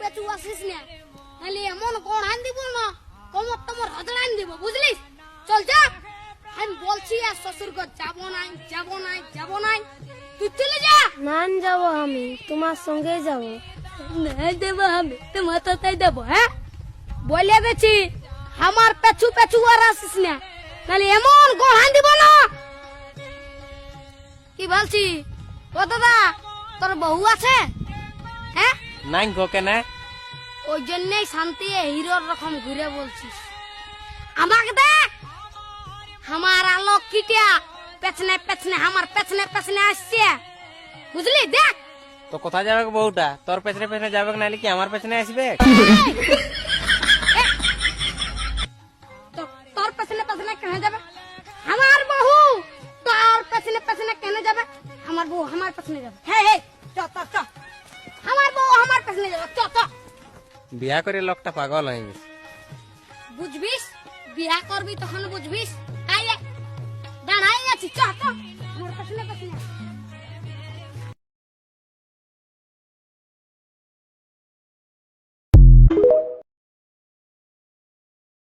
পেছু আসিস না। নাহলে এমন কোন আন দিব না কমর তোমার হজড় আন দিব বুঝলিস? চল যা। আমি বলছি আর শ্বশুর ঘর যাব নাই যাব নাই যাব নাই। তুই চলে যা। নান যাব আমি তোমার সঙ্গে যাব। নাই দেবো আমি তোমার তাই দেবো হ্যাঁ? বলে গেছি আমার পেছু পেছু আর আসিস না। নাহলে এমন গোহান দিব না। কি বলছি? ও দাদা তোর বউ আছে? হ্যাঁ? নাই গো কেনে। ওই জন্যই শান্তি হিরোর রকম ঘুরে বলছিস। আমাকে দেখ আমার আলোক কিটিয়া পেছনে পেছনে আমার পেছনে পেছনে আসছে। বুঝলি? দেখ! তো কোথায় যাবে বউটা? তোর পেছনে পেছনে যাবে নাহলে কি আমার পেছনে আসবে? তোর পেছনে পেছনে কেন যাবে? আমার বহু তোর পেছনে পেছনে কেন যাবে? আমার বউ আমার পেছনে যাবে। হে হে! চ চ চ। বিয়া করে লোকটা পাগল হয়ে গেছে। বুঝবিস? বিয়া করবি তখন বুঝবিস? আইলে দাঁড়াই আছি, চ চ।